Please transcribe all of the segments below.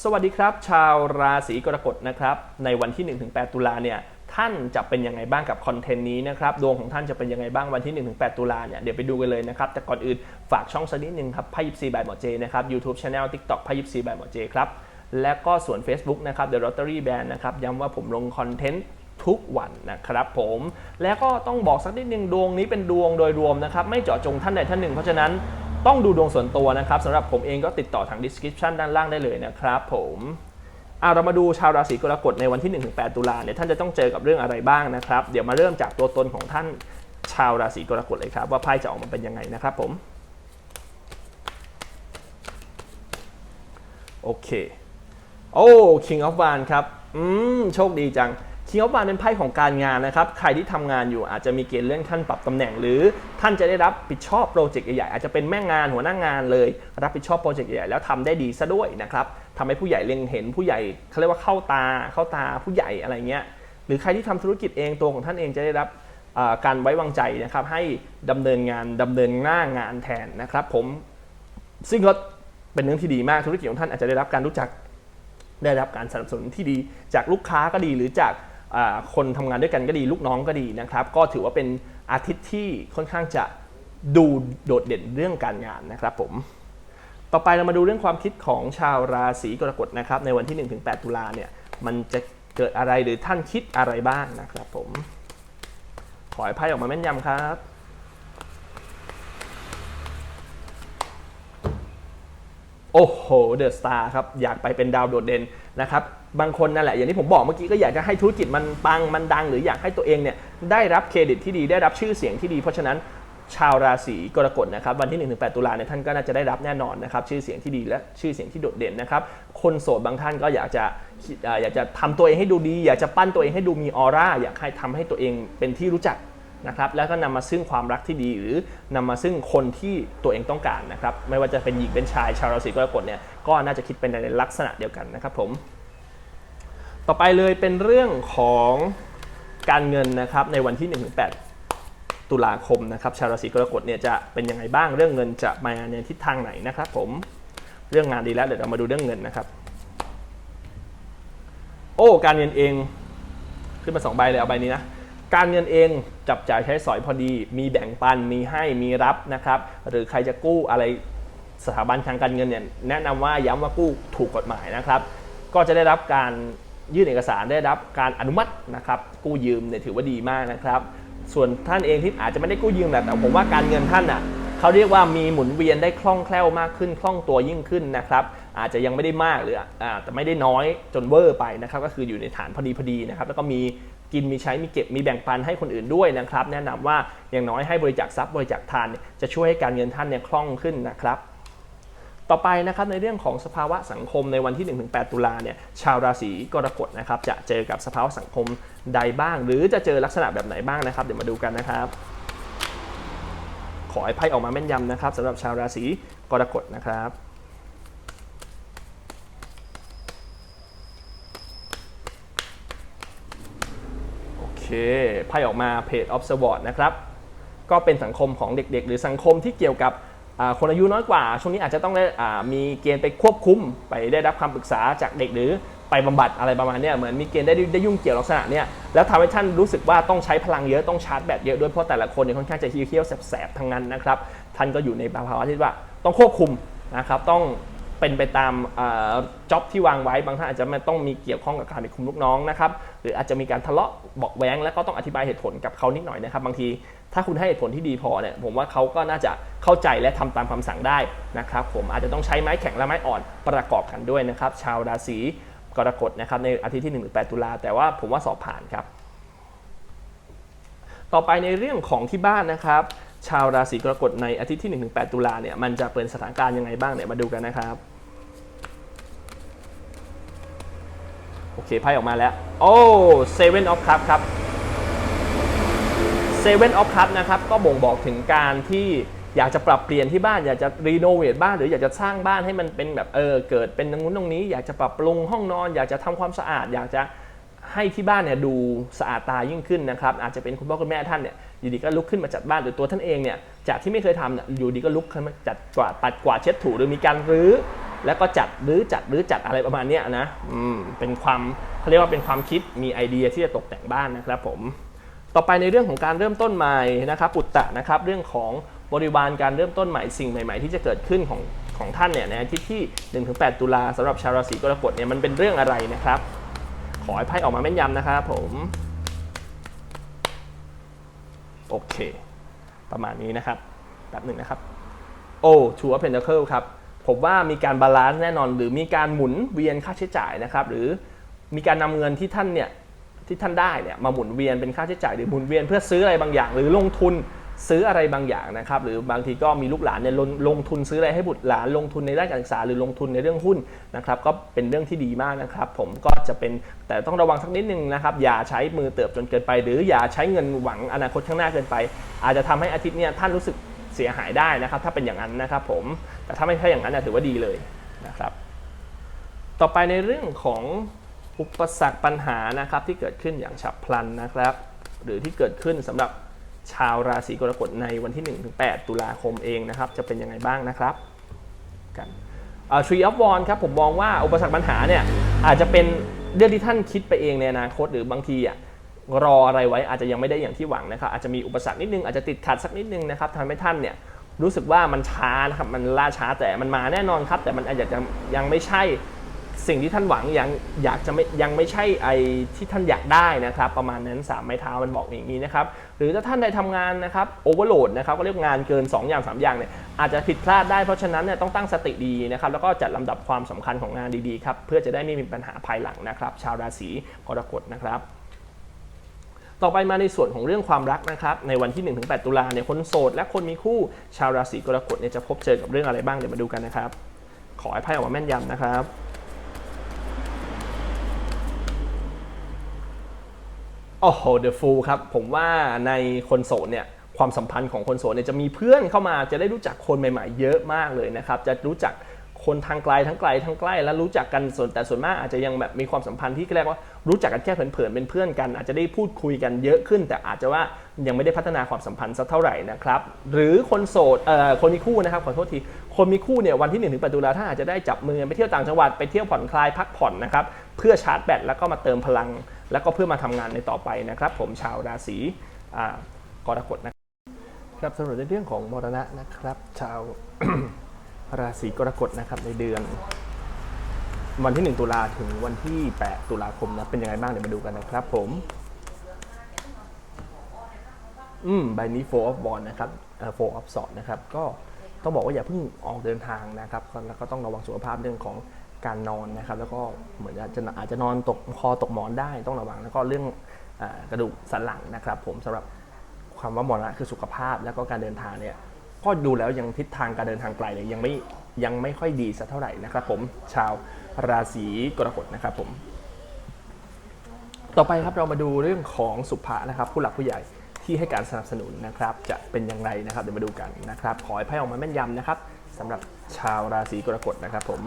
สวัสดีครับ ชาวราศีกรกฎนะครับ ในวันที่ 1-8 ตุลาเนี่ยท่านจะเป็นยังไงบ้างกับคอนเทนต์นี้นะครับดวงของท่านจะเป็นยังไงบ้างวันที่ 1-8 ตุลาเนี่ยเดี๋ยวไปดูกันเลยนะครับ แต่ก่อนอื่นฝากช่องสักนิดนึงครับไพ่ยิปซีบายหมอเจนะครับยูทูบช anel TikTok ไพ่ยิปซีบายหมอเจครับและก็ส่วน Facebook นะครับ The Rotary Band นะครับย้ำว่าผมลงคอนเทนต์ทุกวันนะครับผม แล้วก็ต้องบอกสักนิดนึงดวงนี้เป็นดวงโดยรวมนะครับ ไม่เจาะจงท่านใดท่านหนึ่ง เพราะฉะนั้น ต้องดูดวงส่วนตัวนะครับสำหรับผมเองก็ติดต่อทาง description ด้านล่างได้เลยนะครับผมอะเรามาดูชาวราศีกรกฎในวันที่ 1-8 ตุลาเนี่ยท่านจะต้องเจอกับเรื่องอะไรบ้างนะครับ เดี๋ยวมาเริ่มจากตัวตนของท่านชาวราศีกรกฎเลยครับ ว่าไพ่จะออกมาเป็นยังไงนะครับผม โอเค โอ้ King of w a n ครับ อืม โชคดีจัง King of w a n เป็นไพ่ของการงานนะครับ ใครที่ทำงานอยู่อาจจะมีเกณฑ์เลื่อนขั้นปรับตำแหน่ง หรือท่านจะได้รับผิดชอบโปรเจกต์ใหญ่ๆอาจจะเป็นแม่งานหัวหน้างานเลย รับผิดชอบโปรเจกต์ใหญ่แล้วทำได้ดีซะด้วยนะครับทำให้ผู้ใหญ่เล็งเห็นผู้ใหญ่เขาเรียกว่าเข้าตาเข้าตาผู้ใหญ่อะไรเงี้ยหรือใครที่ทำธุรกิจเองตัวของท่านเองจะได้รับการไว้วางใจนะครับให้ดำเนินงานดำเนินหน้างานแทนนะครับผมซึ่งก็เป็นเรื่องที่ดีมากธุรกิจของท่านอาจจะได้รับการรู้จักได้รับการสนับสนุนที่ดีจากลูกค้าก็ดีหรือจาก คนทำงานด้วยกันก็ดีลูกน้องก็ดีนะครับก็ถือว่าเป็นอาทิตย์ที่ค่อนข้างจะดูโดดเด่นเรื่องการงานนะครับผมต่อไปเรามาดูเรื่องความคิดของชาวราศีกรกฎนะครับในวันที่ 1-8 ตุลาเนี่ยมันจะเกิดอะไรหรือท่านคิดอะไรบ้างนะครับผม ขอให้ไพ่ออกมาแม่นยำครับ โอ้โหเดอะสตาร์ครับอยากไปเป็นดาวโดดเด่นนะครับบางคนนั่นแหละอย่างที่ผมบอกเมื่อกี้ก็อยากจะให้ธุรกิจมันปังมันดัง หรืออยากให้ตัวเองเนี่ยได้รับเครดิตที่ดีได้รับชื่อเสียงที่ดี เพราะฉะนั้นชาวราศีกรกฎนะครับวันที่ 1-8 ตุลาเนี่ยท่านก็น่าจะได้รับแน่นอนนะครับชื่อเสียงที่ดีและชื่อเสียงที่โดดเด่นนะครับคนโสดบางท่านก็อยากจะคิดอ่าอยากจะทำตัวเองให้ดูดี อยากจะปั้นตัวเองให้ดูมีออร่าอยากให้ทำให้ตัวเองเป็นที่รู้จัก นะครับแล้วก็นำมาซึ่งความรักที่ดีหรือนำมาซึ่งคนที่ตัวเองต้องการนะครับไม่ว่าจะเป็นหญิงเป็นชายชาวราศีกรกฎเนี่ยก็น่าจะคิดเป็นในลักษณะเดียวกันนะครับผมต่อไปเลยเป็นเรื่องของการเงินนะครับในวันที่1-8ตุลาคมนะครับชาวราศีกรกฎเนี่ยจะเป็นยังไงบ้างเรื่องเงินจะมาในทิศทางไหนนะครับ ผมเรื่องงานดีแล้วเดี๋ยวเรามาดูเรื่องเงินนะครับ โอ้การเงินเองขึ้นมาสองใบเลยเอาใบนี้นะ การเงินเองจับจ่ายใช้สอยพอดี มีแบ่งปันมีให้มีรับนะครับ หรือใครจะกู้อะไรสถาบันทางการเงินเนี่ยแนะนำว่าย้ำว่ากู้ถูกกฎหมายนะครับ ก็จะได้รับการยื่นเอกสารได้รับการอนุมัตินะครับ กู้ยืมเนี่ยถือว่าดีมากนะครับ ส่วนท่านเองที่อาจจะไม่ได้กู้ยืมแหละแต่ผมว่าการเงินท่านอะ เขาเรียกว่ามีหมุนเวียนได้คล่องแคล่วมากขึ้นคล่องตัวยิ่งขึ้นนะครับอาจจะยังไม่ได้มากหรืออาแต่ไม่ได้น้อยจนเวอร์ไปนะครับก็คืออยู่ในฐานพอดีพอดีนะครับแล้วก็มีกินมีใช้มีเก็บมีแบ่งปันให้คนอื่นด้วยนะครับแนะนำว่าอย่างน้อยให้บริจาคทรัพย์บริจาคทาน จะช่วยให้การเงินท่านเนี่ยคล่องขึ้นนะครับต่อไปนะครับในเรื่องของสภาวะสังคมในวันที่ 1-8 ตุลาเนี่ยชาวราศีกรกฎนะครับจะเจอกับสภาวะสังคมใดบ้าง หรือจะเจอลักษณะแบบไหนบ้างนะครับ เดี๋ยวมาดูกันนะครับ ขอให้ไพ่ออกมาแม่นยำนะครับสำหรับชาวราศีกรกฎนะครับโอเคไพ่ออกมาเพจ of s w o r d นะครับก็เป็นสังคมของเด็กๆ หรือสังคมที่เกี่ยวกับ คนอายุน้อยกว่า ช่วงนี้อาจจะต้องได้มีเกณฑ์ไปควบคุม ไปได้รับคำปรึกษาจากเด็กหรือไปบำบัดอะไรประมาณนี้เหมือนมีเกณฑ์ได้ได้ยุ่งเกี่ยวลักษณะเนี้ยแล้วทำให้ท่านรู้สึกว่าต้องใช้พลังเยอะต้องชาร์จแบตเยอะด้วยเพราะแต่ละคนเนี่ยค่อนข้างจะเคี้ยวแสบๆทั้งนั้นนะครับท่านก็อยู่ในภาวะที่ว่าต้องควบคุมนะครับต้อง เป็นไปตามจ็อบที่วางไว้บางท่านอาจจะไม่ต้องมีเกี่ยวข้องกับการไปคุมลูกน้องนะครับหรืออาจจะมีการทะเลาะเบอกแว้ง แล้วก็ต้องอธิบายเหตุผลกับเขานิดหน่อยนะครับ บางทีถ้าคุณให้เหตุผลที่ดีพอเนี่ยผมว่าเขาก็น่าจะเข้าใจและทำตามคำสั่งได้นะครับผมอาจจะต้องใช้ไม้แข็งและไม้อ่อนประกอบกันด้วยนะครับ ชาวราศีกรกฎนะครับในอาทิตย์ที่1-8ตุลาแต่ว่าผมว่าสอบผ่านครับ ต่อไปในเรื่องของที่บ้านนะครับชาวราศีกรกฎในอาทิตย์ที่1-8 ตุลาเนี่ยมันจะเป็นสถานการณ์ยังไงบ้างเนี่ยมาดูกันนะครับ โอ เคไพ่ออกมาแล้ว โอ้เซเว่นออฟคัพครับเซเว่นออฟคัพนะครับก็บ่งบอกถึงการที่อยากจะปรับเปลี่ยนที่บ้าน อยากจะรีโนเวทบ้านหรืออยากจะสร้างบ้านให้มันเป็นแบบเออเกิดเป็นตรงนู้นตรงนี้ อยากจะปรับปรุงห้องนอน อยากจะทำความสะอาด อยากจะให้ที่บ้านเนี่ยดูสะอาดตายิ่งขึ้นนะครับอาจจะเป็นคุณพ่อคุณแม่ท่านเนี่ยอยู่ดีก็ลุกขึ้นมาจัดบ้านหรือตัวท่านเองเนี่ยจากที่ไม่เคยทำเนี่ยอยู่ดีก็ลุกขึ้นมาจัดกวาดปัดกวาดเช็ดถูหรือมีการรื้อ แล้วก็จัดหรือจัดหรือจัดอะไรประมาณเนี้ยนะอืมเป็นความเขาเรียกว่าเป็นความคิดมีไอเดียที่จะตกแต่งบ้านนะครับผมต่อไปในเรื่องของการเริ่มต้นใหม่นะครับปุตตะนะครับเรื่องของบริวารการเริ่มต้นใหม่สิ่งใหม่ ๆ ที่จะเกิดขึ้นของของท่านเนี่ยในอาทิตย์ที่ 1-8 ตุลาสำหรับชาวราศีกรกฎเนี่ยมันเป็นเรื่องอะไรนะครับ ขอให้ไพ่ออกมาแม่นยำนะครับผมโอเค ประมาณนี้นะครับแป๊บหนึ่งนะครับโอ้ชัวร์เพนเทเคิลครับ ผมว่ามีการบาลานซ์แน่นอน หรือมีการหมุนเวียนค่าใช้จ่ายนะครับหรือมีการนำเงินที่ท่านเนี่ยที่ท่านได้เนี่ยมาหมุนเวียนเป็นค่าใช้จ่ายหรือหมุนเวียนเพื่อซื้ออะไรบางอย่าง หรือลงทุนซื้ออะไรบางอย่างนะครับหรือบางทีก็มีลูกหลานเนี่ยลงลงทุนซื้ออะไรให้บุตรหลานลงทุนในด้านการศึกษาหรือลงทุนในเรื่องหุ้นนะครับก็เป็นเรื่องที่ดีมากนะครับ ผมก็จะเป็นแต่ต้องระวังสักนิดนึงนะครับอย่าใช้มือเติบจนเกินไป หรืออย่าใช้เงินหวังอนาคตข้างหน้าเกินไป อาจจะทำให้อาทิตย์เนี้ท่านรู้สึก เสียหายได้นะครับ ถ้าเป็นอย่างนั้นนะครับผมแต่ถ้าไม่ใช่อย่างนั้นถือว่าดีเลยนะครับ ต่อไปในเรื่องของอุปสรรคปัญหานะครับที่เกิดขึ้นอย่างฉับพลันนะครับ หรือที่เกิดขึ้นสำหรับชาวราศีกรกฎในวันที่ 1-8 ตุลาคมเองนะครับ จะเป็นยังไงบ้างนะครับกันอ่า Tree of Wands ครับผมมองว่าอุปสรรคปัญหาเนี่ยอาจจะเป็นเรื่องที่ท่านคิดไปเองในอนาคตหรือบางทีอะ รออะไรไว้อาจจะยังไม่ได้อย่างที่หวังนะครับอาจจะมีอุปสรรคนิดนึงอาจจะติดขัดสักนิดนึงนะครับทำให้ท่านเนี่ยรู้สึกว่ามันช้านะครับมันล่าช้าแต่มันมาแน่นอนครับ แต่มันอาจจะยังไม่ใช่สิ่งที่ท่านหวังยังอยากจะไม่ยังไม่ใช่ไอที่ท่านอยากได้นะครับ ประมาณนั้น3ไม้เท้ามันบอกอย่างนี้นะครับหรือถ้าท่านได้ทำงานนะครับโอเวอร์โหลดนะครับก็เรียกงานเกิน 2 อย่าง 3 อย่างเนี่ยอาจจะผิดพลาดได้เพราะฉะนั้นเนี่ยต้องตั้งสติดีนะครับแล้วก็จัดลำดับความสำคัญของงานดีๆครับเพื่อจะได้ไม่มีปัญหาภายหลังนะครับ ชาวราศีกรกฎนะครับ ต่อไปมาในส่วนของเรื่องความรักนะครับ ในวันที่ 1-8 ตุลาเนี่ยคนโสด และคนมีคู่ชาวราศีกรกฎเนี่ยจะพบเจอกับเรื่องอะไรบ้างเดี๋ยวมาดูกันนะครับ ขอให้ไพ่ออกมาแม่นยำนะครับโอ้โห The Fool ครับ ผมว่าในคนโสดเนี่ยความสัมพันธ์ของคนโสดเนี่ยจะมีเพื่อนเข้ามาจะได้รู้จักคนใหม่ๆ เยอะมากเลยนะครับ จะรู้จัก คนทางไกลทั้งไกลทั้งใกล้ แล้วรู้จักกันส่วนแต่ส่วนมากอาจจะยังแบบมีความสัมพันธ์ที่เรียกว่ารู้จักกันแค่เผินๆเป็นเพื่อนกัน อาจจะได้พูดคุยกันเยอะขึ้น แต่อาจจะว่ายังไม่ได้พัฒนาความสัมพันธ์สักเท่าไหร่นะครับหรือคนโสดเอ่อคนมีคู่นะครับขอโทษทีคนมีคู่เนี่ยวันที่1นถึงตุลาถ้าอาจจะได้จับมือไปเที่ยวต่างจังหวัดไปเที่ยวผ่อนคลายพักผ่อนนะครับเพื่อชาร์จแบตแล้วก็มาเติมพลัง แล้วก็เพื่อมาทำงานในต่อไปนะครับ ผมชาวราศีอ่ากรกฎนะครับสำหรับในเรื่องของมรณะนะครับ ชาว ราศีกรกฎนะครับในเดือน วันที่ 1 ตุลาถึงวันที่ 8 ตุลาคมนะเป็นยังไงบ้างเดี๋ยวมาดูกันนะครับผม อืมใบนี้ four of wands นะครับเอ่อ four of swords นะครับก็ต้องบอกว่าอย่าเพิ่งออกเดินทางนะครับแล้วก็ต้องระวังสุขภาพเรื่องของการนอนนะครับ แล้วก็เหมือนอาจจะอาจจะนอนตกคอตกหมอนได้ต้องระวังแล้วก็เรื่องอกระดูกสันหลังนะครับ ผมสำหรับความว่ามรณะคือสุขภาพแล้วก็การเดินทางเนี่ย ก็ดูแล้วยังทิศทางการเดินทางไกลเนี่ยยังไม่ยังไม่ค่อยดีสักเท่าไหร่นะครับผมชาวราศีกรกฎนะครับผม ต่อไปครับเรามาดูเรื่องของสุภะนะครับ ผู้หลักผู้ใหญ่ที่ให้การสนับสนุนนะครับ จะเป็นอย่างไรนะครับเดี๋ยวมาดูกันนะครับ ขอให้ไพ่ออกมาแม่นยำนะครับสำหรับชาวราศีกรกฎนะครับผม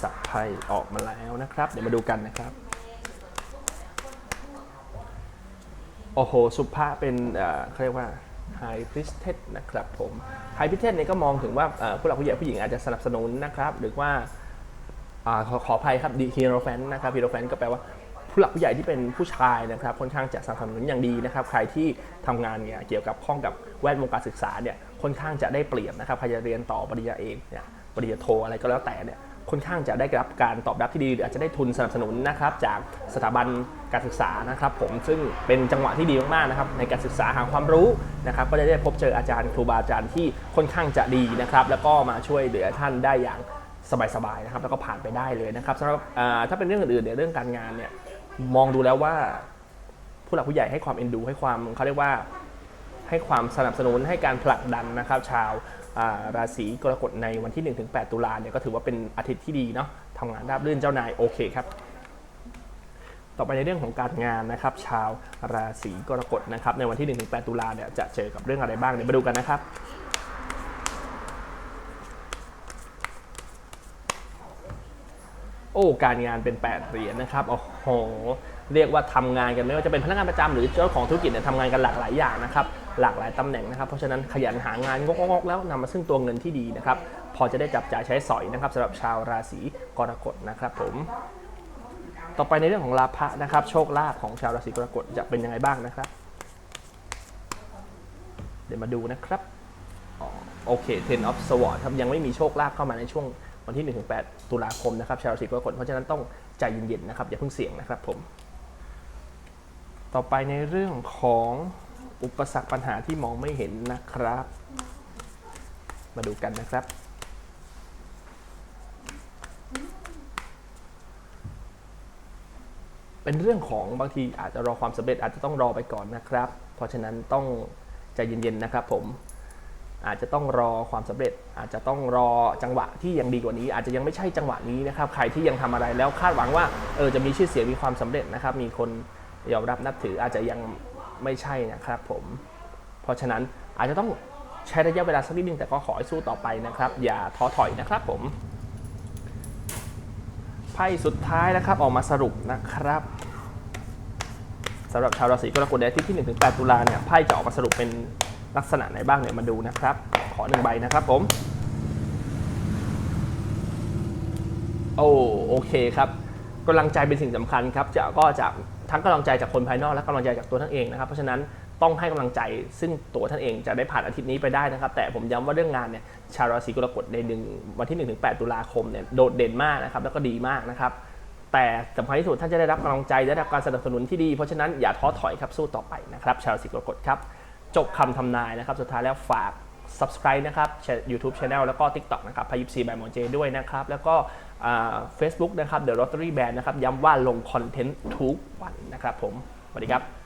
สับไพ่ออกมาแล้วนะครับ เดี๋ยวมาดูกันนะครับ โอ้โห สุภาพเป็นเขาเรียกว่าไฮพ i สเทสนะครับผมไฮพ i สเทสเนี่ยก็มองถึงว่าผู้หลักผู้ใหญ่ผู้หญิงอาจจะสนับสนุนนะครับหรือว่าอขอขออภัยครับดีฮีโรแฟนนะครับฮีโรแฟนก็แปลว่าผู้หลักผู้ใหญ่ที่เป็นผู้ชายนะครับค่อนข้างจะสนับสนุนอย่างดีนะครับใครที่ทำงานเนี่ยเกี่ยวกับข้องกับแวดวงการศึกษาเนี่ยค่อนข้างจะได้เปรียบนะครับใครจะเรียนต่อปริญญาเอกเนี่ยปริญญาโทอะไรก็แล้วแต่เนี่ย ค่อนข้างจะได้รับการตอบรับที่ดีหรืออาจจะได้ทุนสนับสนุนนะครับจากสถาบันการศึกษานะครับผมซึ่งเป็นจังหวะที่ดีมากๆนะครับในการศึกษาหาความรู้นะครับก็จะได้พบเจออาจารย์ครูบาอาจารย์ที่ค่อนข้างจะดีนะครับแล้วก็มาช่วยเหลือท่านได้อย่างสบายๆนะครับแล้วก็ผ่านไปได้เลยนะครับสำหรับถ้าเป็นเรื่องอื่นๆเนี่ยเรื่องการงานเนี่ยมองดูแล้วว่าผู้หลักผู้ใหญ่ให้ความเอ็นดูให้ความเขาเรียกว่าให้ความสนับสนุนให้การผลักดันนะครับ ชาว ราศีกรกฎในวันที่ 1-8 ตุลาเนี่ยก็ถือว่าเป็นอาทิตย์ที่ดีเนาะทำงานราบรื่นเจ้านายโอเคครับต่อไปในเรื่องของการงานนะครับชาวราศีกรกฎนะครับในวันที่ 1-8 ตุลาเนี่ยจะเจอกับเรื่องอะไรบ้างเดี๋ยวมาดูกันนะครับโอ้การงานเป็น 8 เหรียญนะครับโอ้โห เรียกว่าทำงานกันไม่ว่าจะเป็นพนักงานประจำหรือเจ้าของธุรกิจเนี่ยทำงานกันหลากหลายอย่างนะครับ หลากหลายตำแหน่งนะครับ เพราะฉะนั้นขยันหางานงกๆแล้วนำมาซึ่งตัวเงินที่ดีนะครับ พอจะได้จับจ่ายใช้สอยนะครับสำหรับชาวราศีกรกฎนะครับผม ต่อไปในเรื่องของลาภะนะครับ โชคลาภของชาวราศีกรกฎจะเป็นยังไงบ้างนะครับ เดี๋ยวมาดูนะครับโอเค Ten of Swords ครับยังไม่มีโชคลาภเข้ามาในช่วงวันที่1-8ตุลาคมนะครับชาวราศีกรกฎเพราะฉะนั้นต้องใจเย็นๆนะครับอย่าเพิ่งเสี่ยงนะครับผม ต่อไปในเรื่องของ อุปสรรคปัญหาที่มองไม่เห็นนะครับ มาดูกันนะครับเป็นเรื่องของบางทีอาจจะรอความสำเร็จอาจจะต้องรอไปก่อนนะครับ เพราะฉะนั้นต้องใจเย็นๆนะครับผมอาจจะต้องรอความสำเร็จ อาจจะต้องรอจังหวะที่ยังดีกว่านี้ อาจจะยังไม่ใช่จังหวะนี้นะครับ ใครที่ยังทำอะไรแล้วคาดหวังว่าเออจะมีชื่อเสียงมีความสำเร็จนะครับ มีคนยอมรับนับถืออาจจะยัง ไม่ใช่นะครับผมเพราะฉะนั้นอาจจะต้องใช้ระยะเวลาสักนิดนึงแต่ก็ขอให้สู้ต่อไปนะครับ อย่าท้อถอยนะครับผมไพ่สุดท้ายนะครับออกมาสรุปนะครับสำหรับชาวราศีกรกฎในอาทิตย์ที่ 1-8 ตุลาเนี่ยไพ่จะออกมาสรุปเป็นลักษณะไหนบ้างเนี่ยมาดูนะครับ ขอหนึ่งใบนะครับผม โอ้โอเคครับกำลังใจเป็นสิ่งสำคัญครับจะก็จาก ทั้งกำลังใจจากคนภายนอกและกำลังใจจากตัวท่านเองนะครับ เพราะฉะนั้นต้องให้กำลังใจซึ่งตัวท่านเองจะได้ผ่านอาทิตย์นี้ไปได้นะครับ แต่ผมย้ำว่าเรื่องงานเนี่ยชาวราศีกรกฎในหนึ่งวันที่1นถึงแตุลาคมเนี่ยโดดเด่นมากนะครับแล้วก็ดีมากนะครับแต่สำคัญที่สุดท่านจะได้รับกำลังใจได้รับการสนับสนุนที่ดี เพราะฉะนั้นอย่าท้อถอยครับสู้ต่อไปนะครับ ชาวราศีกรกฎครับจบคำทำนายนะครับ สุดท้ายแล้วฝาก subscribe นะครับ YouTube Channel แล้วก็ TikTok นะครับพายิปซีบายหมอเจด้วยนะครับ แล้วก็เฟซบุ๊กนะครับ The Lottery Band นะครับ ย้ำว่าลงคอนเทนต์ทุกวันนะครับผม สวัสดีครับ